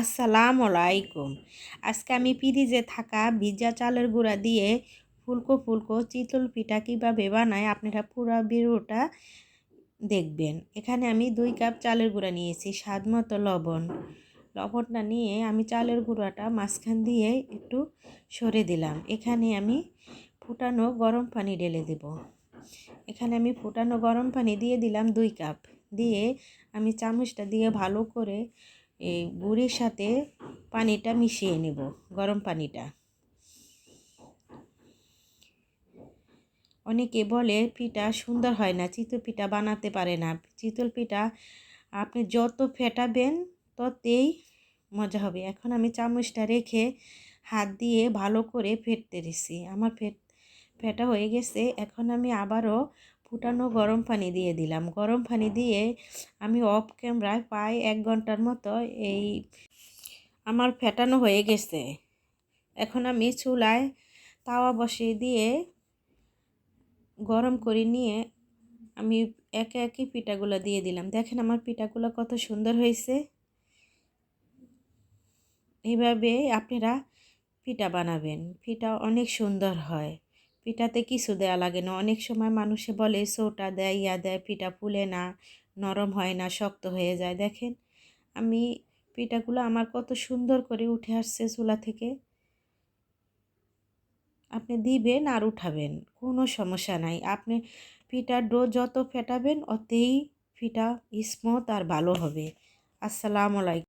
আসসালামু আলাইকুম। আজকে আমি পিরিজে থাকা ভিজা চালের গুঁড়া দিয়ে ফুলকো ফুলকো চিতল পিঠা কীভাবে বানায় আপনারা পুরো ভিডিওটা দেখবেন। এখানে আমি দুই কাপ চালের গুঁড়া নিয়েছি, স্বাদ মতো লবণ। লবণটা নিয়ে আমি চালের গুঁড়াটা মাঝখান দিয়ে একটু সরে দিলাম। এখানে আমি ফুটানো গরম পানি ঢেলে দেব। এখানে আমি ফুটানো গরম পানি দিয়ে দিলাম দুই কাপ। দিয়ে আমি চামচটা দিয়ে ভালো করে এই গুড়ির সাথে পানিটা মিশিয়ে নেব, গরম পানিটা। অনেকে বলে পিঠা সুন্দর হয় না, চিতল পিঠা বানাতে পারে না। চিতল পিঠা আপনি যত ফেটাবেন ততেই মজা হবে। এখন আমি চামচটা রেখে হাত দিয়ে ভালো করে ফেটতে দিছি। আমার ফেট, ফেটা হয়ে গেছে। এখন আমি আবারও ফুটানো গরম পানি দিয়ে দিলাম। গরম পানি দিয়ে আমি অফ ক্যামেরায় প্রায় এক ঘণ্টার মতো এই আমার ফেটানো হয়ে গেছে। এখন আমি চুলায় তাওয়া বসিয়ে দিয়ে গরম করে নিয়ে আমি একে একে পিঠাগুলো দিয়ে দিলাম। দেখেন আমার পিঠাগুলো কত সুন্দর হয়েছে। এইভাবে আপনারা পিঠা বানাবেন। পিঠা অনেক সুন্দর হয়। পিঠাতে কিছু দেয়া লাগে না। অনেক সময় মানুষে বলে, সোটা দেয়, ইয়া দেয়, পিঠা ফুলে না, নরম হয় না, শক্ত হয়ে যায়। দেখেন, আমি পিঠাগুলো আমার কত সুন্দর করে উঠে আসছে চুলা থেকে। আপনি দিবেন আর উঠাবেন, কোনো সমস্যা নাই। আপনি পিঠার ডো যত ফেটাবেন, অতেই পিঠা স্মুথ আর ভালো হবে। আসসালামু আলাইকুম।